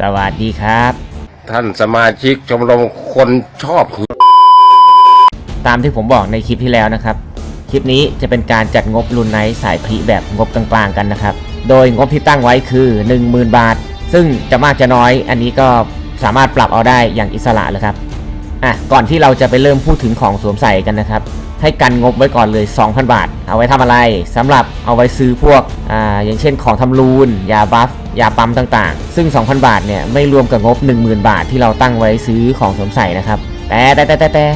สวัสดีครับ ท่านสมาชิกชมรมคนชอบหือตามที่ผมบอกในคลิปที่แล้วนะครับ คลิปนี้จะเป็นการจัดงบรุนไนท์สายพรีแบบงบกลางๆกันนะครับ โดยงบที่ตั้งไว้คือ 10,000 บาท ซึ่งจะมากจะน้อย อันนี้ก็สามารถปรับเอาได้อย่างอิสระเลยครับอะก่อนที่เราจะไปเริ่มพูดถึงของสวมใส่กันนะครับ ให้กันงบไว้ก่อนเลย 2,000 บาท เอาไว้ทำอะไรสำหรับเอาไว้ซื้อพวกอ่าอย่างเช่นของทำรูนยาบัฟ ยาปั๊มต่างๆ ซึ่ง 2,000 บาทเนี่ยไม่รวมกับงบ 10,000 บาทที่เราตั้งไว้ซื้อของสวมใส่นะครับ แต่แต่แต่แต่แต่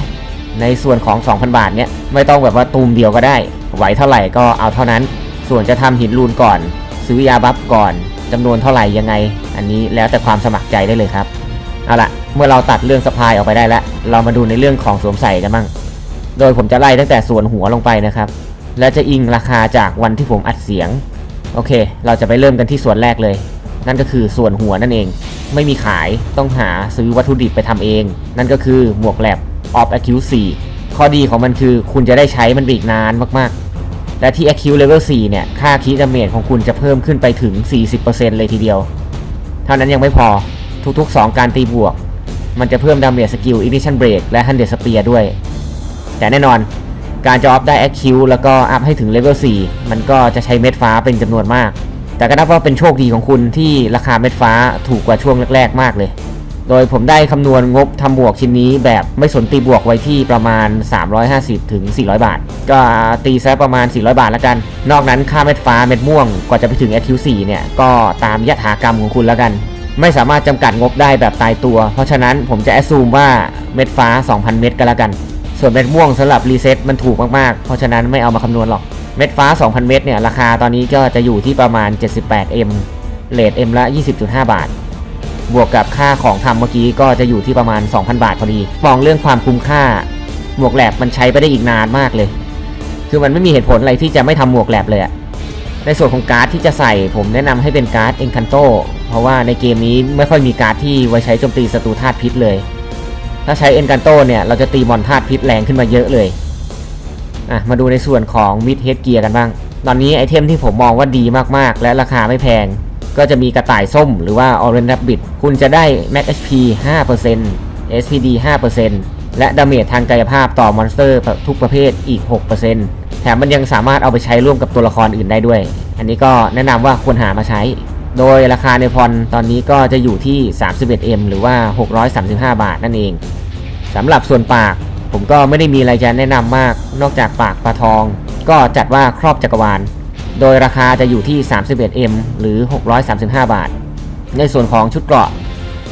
ในส่วนของ 2,000 บาทเนี่ยไม่ต้องแบบว่าตูมเดียวก็ได้ ไหวเท่าไหร่ก็เอาเท่านั้น ส่วนจะทำหินรูนก่อน ซื้อยาบัฟก่อนจำนวนเท่าไหร่ยังไง อันนี้แล้วแต่ความสมัครใจได้เลยครับ เอาละเมื่อเราตัดเรื่องสปายออกไปได้แล้ว เรามาดูในเรื่องของสวมใส่กันบ้างโดยผมจะไล่ตั้งแต่ส่วนหัวลงไปนะครับ และจะอิงราคาจากวันที่ผมอัดเสียง โอเค เราจะไปเริ่มกันที่ส่วนแรกเลย นั่นก็คือส่วนหัวนั่นเอง ไม่มีขายต้องหาซื้อวัตถุดิบไปทำเอง นั่นก็คือหมวกแลบ of a c u 4ข้อดีของมันคือคุณจะได้ใช้มันไปอีกนานมากๆ และที่ a c u Level 4 เนี่ย ค่าคีดาเมจของคุณจะเพิ่มขึ้นไปถึง 40%เลยทีเดียว เท่านั้นยังไม่พอทุกๆ 2 การตีบวก มันจะเพิ่มดาเมจสกิล Ignition Break และ100 Spear ด้วย แต่แน่นอน การจะอัพได้ Acute แล้วก็อัพให้ถึงเลเวล4มันก็จะใช้เม็ดฟ้าเป็นจำนวนมาก แต่ก็นับว่าเป็นโชคดีของคุณที่ราคาเม็ดฟ้าถูกกว่าช่วงแรก ๆ มากเลย โดยผมได้คำนวณงบทำบวกชิ้นนี้แบบไม่สนตีบวกไว้ที่ประมาณ 350ถึง400 บาท ก็ตีซะประมาณ 400 บาทแล้วกัน นอกนั้นค่าเม็ดฟ้าเม็ดม่วงกว่าจะไปถึง AQ4 เนี่ยก็ตามยถากรรมของคุณแล้วกันไม่สามารถจำกัดงบได้แบบตายตัว เพราะฉะนั้นผมจะแอดซูมว่าเม็ดฟ้า 2,000 เม็ดก็แล้วกัน ส่วนเม็ดม่วงสำหรับรีเซ็ตมันถูกมากๆ เพราะฉะนั้นไม่เอามาคำนวณหรอก เม็ดฟ้า 2,000 เม็ดเนี่ยราคาตอนนี้ก็จะอยู่ที่ประมาณ 78M เลท M ละ 20.5 บาท บวกกับค่าของทำเมื่อกี้ก็จะอยู่ที่ประมาณ 2,000 บาทพอดี มองเรื่องความคุ้มค่า หมวกแหลบมันใช้ไปได้อีกนานมากเลย คือมันไม่มีเหตุผลอะไรที่จะไม่ทำหมวกแหลบเลยอะในส่วนของการ์ดที่จะใส่ผมแนะนำให้เป็นการ์ดเอ็นคันโตเพราะว่าในเกมนี้ไม่ค่อยมีการ์ดที่ไว้ใช้โจมตีศัตรูธาตุพิษเลย ถ้าใช้เอ็นคันโตเนี่ยเราจะตีมอนธาตุพิษแรงขึ้นมาเยอะเลยอะมาดูในส่วนของมิดเฮดเกียร์กันบ้าง ตอนนี้ไอเทมที่ผมมองว่าดีมากๆ และราคาไม่แพง ก็จะมีกระต่ายส้มหรือว่า Orange Rabbit คุณจะได้ Max HP 5% SPD 5%และดาเมจทางกายภาพต่อมอนสเตอร์ทุกประเภทอีก 6%แถมมันยังสามารถเอาไปใช้ร่วมกับตัวละครอื่นได้ด้วย อันนี้ก็แนะนำว่าควรหามาใช้ โดยราคาในพรตอนนี้ก็จะอยู่ที่ 31M หรือว่า 635 บาทนั่นเองสำหรับส่วนปาก ผมก็ไม่ได้มีอะไรจะแนะนำมาก นอกจากปากปลาทอง ก็จัดว่าครอบจักรวาล โดยราคาจะอยู่ที่ 31M หรือ 635 บาท ในส่วนของชุดเกราะ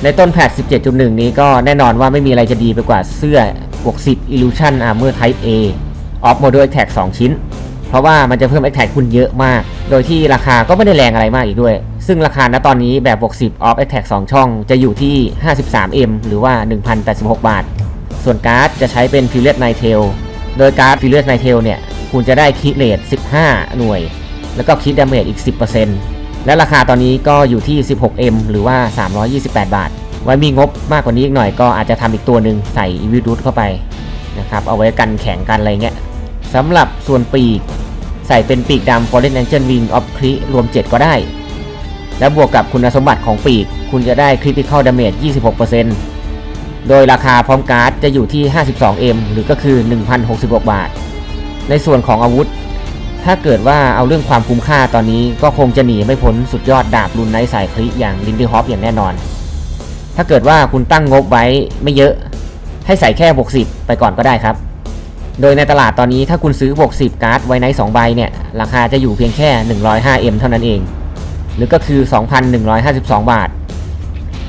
ในต้นแพท 17.1 นี้ก็แน่นอนว่าไม่มีอะไรจะดีไปกว่าเสื้อบวก10 Illusion Armor Type A Off Model Attack 2 ชิ้น เพราะว่ามันจะเพิ่ม Attack คุณเยอะมาก โดยที่ราคาก็ไม่ได้แรงอะไรมากอีกด้วย ซึ่งราคาณตอนนี้แบบบวก10 Off Attack 2 ช่องจะอยู่ที่ 53M หรือว่า 1,086 บาท ส่วนการ์ดจะใช้เป็น f u r i o u s Nightail โดยการ์ด f u r i o u s Nightail เนี่ย คุณจะได้คิดเลท15 หน่วย แล้วก็คิดดาเมจอีก 10%และราคาตอนนี้ก็อยู่ที่ 16M หรือว่า 328 บาท ไว้มีงบมากกว่านี้อีกหน่อยก็อาจจะทำอีกตัวหนึ่งใส่วิดูดเข้าไปนะครับ เอาไว้กันแข็งกันอะไรเงี้ยสำหรับส่วนปีก ใส่เป็นปีกดำ Fallen Angel Wing of c r i รวม 7 ก็ได้ และบวกกับคุณสมบัติของปีก คุณจะได้ Critical Damage 26%โดยราคาพร้อมการ์ดจะอยู่ที่ 52M หรือก็คือ 1,066 บาท ในส่วนของอาวุธ ถ้าเกิดว่าเอาเรื่องความคุ้มค่าตอนนี้ก็คงจะหนีไม่พ้นสุดยอดดาบรุนไนสายคลิอย่างลินดี้ฮอปอย่างแน่นอน ถ้าเกิดว่าคุณตั้งงบไว้ไม่เยอะ ให้ใส่แค่บวก10ไปก่อนก็ได้ครับโดยในตลาดตอนนี้ถ้าคุณซื้อบวก10การ์ดไว้ใน2ใบเนี่ย ราคาจะอยู่เพียงแค่ 105M เท่านั้นเอง หรือก็คือ 2,152 บาท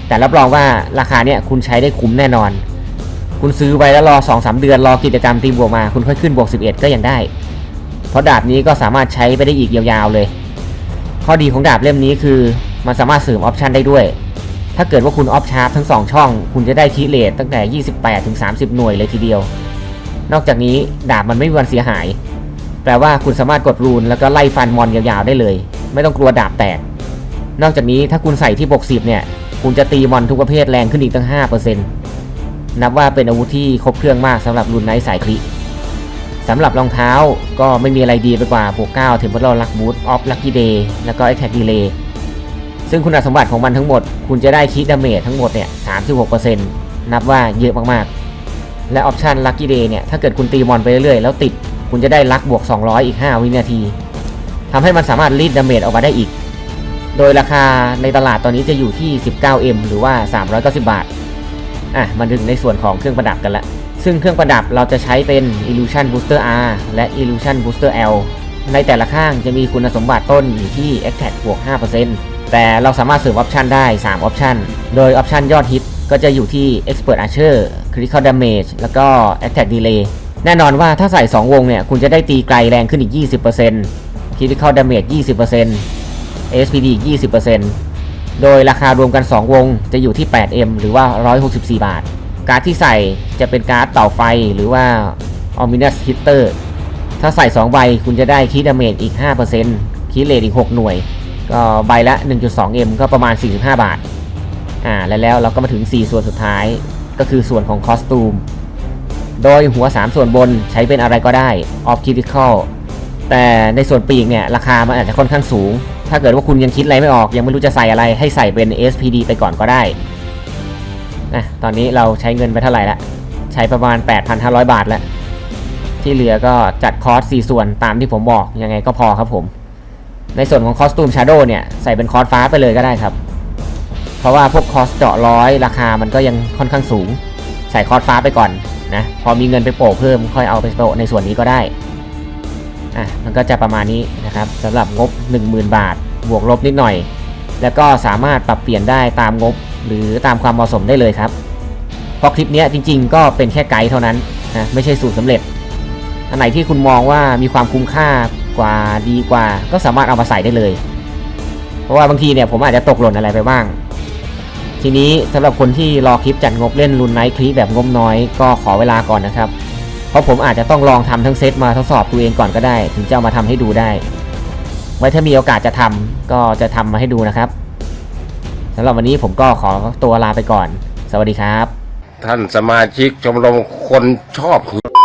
แต่รับรองว่าราคาเนี่ยคุณใช้ได้คุ้มแน่นอน คุณซื้อไว้แล้วรอ 2-3 เดือนรอกิจกรรมตีบวกมา คุณค่อยขึ้นบวก 11 ก็ยังได้ เพราะดาบนี้ก็สามารถใช้ไปได้อีกยาวๆเลย ข้อดีของดาบเล่มนี้คือมันสามารถเสริมออปชันได้ด้วย ถ้าเกิดว่าคุณออฟชาร์ปทั้ง 2 ช่อง คุณจะได้คีเลทตั้งแต่ 28ถึง30 หน่วยเลยทีเดียว นอกจากนี้ดาบมันไม่มีวันเสียหาย แปลว่าคุณสามารถกดรูนแล้วก็ไล่ฟันมอนยาวๆได้เลย ไม่ต้องกลัวดาบแตก นอกจากนี้ถ้าคุณใส่ที่บวก10เนี่ย คุณจะตีมอนทุกประเภทแรงขึ้นอีกตั้ง 5%นับว่าเป็นอาวุธที่ครบเครื่องมากสำหรับรุ่นไนท์สายคลิสำหรับรองเท้าก็ไม่มีอะไรดีไปกว่าบวก9ถึงพัดลลักบูทออฟลักกี้เดย์แล้วก็ไอแท็กดีเลย์ซึ่งคุณสมบัติของมันทั้งหมด คุณจะได้คิดดาเมจทั้งหมดเนี่ย 36%นับว่าเยอะมากๆ และออปชัน Lucky Day เนี่ย ถ้าเกิดคุณตีมอนไปเรื่อยๆ แล้วติด คุณจะได้ลักบวก 200 อีก 5 วินาทีทำให้มันสามารถรีดดาเมจออกมาได้อีก โดยราคาในตลาดตอนนี้จะอยู่ที่ 19M หรือว่า 390 บาท อะ มาถึงในส่วนของเครื่องประดับกันละ ซึ่งเครื่องประดับเราจะใช้เป็น Illusion Booster R และ Illusion Booster L ในแต่ละข้างจะมีคุณสมบัติต้นอยู่ที่ Attack บวก 5%แต่เราสามารถเสริมออปชันได้ 3 ออปชันโดยออปชันยอดฮิตก็จะอยู่ที่ Expert Archer Critical Damage แล้วก็ Attack Delay แน่นอนว่าถ้าใส่ 2 วงเนี่ย คุณจะได้ตีไกลแรงขึ้นอีก 20% Critical Damage 20% SPD อีก 20%โดยราคารวมกัน 2 วงจะอยู่ที่ 8M หรือว่า 164 บาท การ์ดที่ใส่จะเป็นการ์ดเต่าไฟหรือว่า Ominous Hitter ถ้าใส่ 2 ใบคุณจะได้คีดาเมจอีก 5%คีดเลทอีก 6 หน่วย ก็ใบละ 1.2M ก็ประมาณ 45 บาท อ่า และแล้วเราก็มาถึง 4 ส่วนสุดท้าย ก็คือส่วนของคอสตูม โดยหัว 3 ส่วนบนใช้เป็นอะไรก็ได้ Off Critical แต่ในส่วนปีกเนี่ย ราคามันอาจจะค่อนข้างสูง ถ้าเกิดว่าคุณยังคิดอะไรไม่ออก ยังไม่รู้จะใส่อะไรให้ใส่เป็น SPD ไปก่อนก็ได้นะตอนนี้เราใช้เงินไปเท่าไหร่ละใช้ประมาณ 8,500 บาทแล้ว ที่เหลือก็จัดคอร์ส4ส่วนตามที่ผมบอกยังไงก็พอครับผม ในส่วนของคอสตูมชาร์โดเนี่ยใส่เป็นคอร์สฟ้าไปเลยก็ได้ครับ เพราะว่าพวกคอสเจาะร้อยราคามันก็ยังค่อนข้างสูง ใส่คอร์สฟ้าไปก่อนนะพอมีเงินไปโปะเพิ่มค่อยเอาไปโปะในส่วนนี้ก็ได้ อะมันก็จะประมาณนี้นะครับสำหรับงบ 10,000 บาท บวกลบนิดหน่อย แล้วก็สามารถปรับเปลี่ยนได้ตามงบ หรือตามความเหมาะสมได้เลยครับเพราะคลิปเนี้ยจริง ๆ ก็เป็นแค่ไกด์เท่านั้นนะไม่ใช่สูตรสำเร็จ อันไหนที่คุณมองว่ามีความคุ้มค่ากว่าดีกว่า ก็สามารถเอามาใส่ได้เลย เพราะว่าบางทีเนี่ยผมอาจจะตกหล่นอะไรไปบ้าง ทีนี้สำหรับคนที่รอคลิปจัดงบเล่นรุนไนท์คลิปแบบงบน้อยก็ขอเวลาก่อนนะครับ ราะผมอาจจะต้องลองทำทั้งเซตมาทดสอบตัวเองก่อนก็ได้ ถึงจะามาทำให้ดูได้ ไว้ถ้ามีโอกาสจะทำก็จะทำมาให้ดูนะครับสำหรับวันนี้ผมก็ขอตัวลาไปก่อน สวัสดีครับ ท่านสมาชิกชมรมคนชอบหือ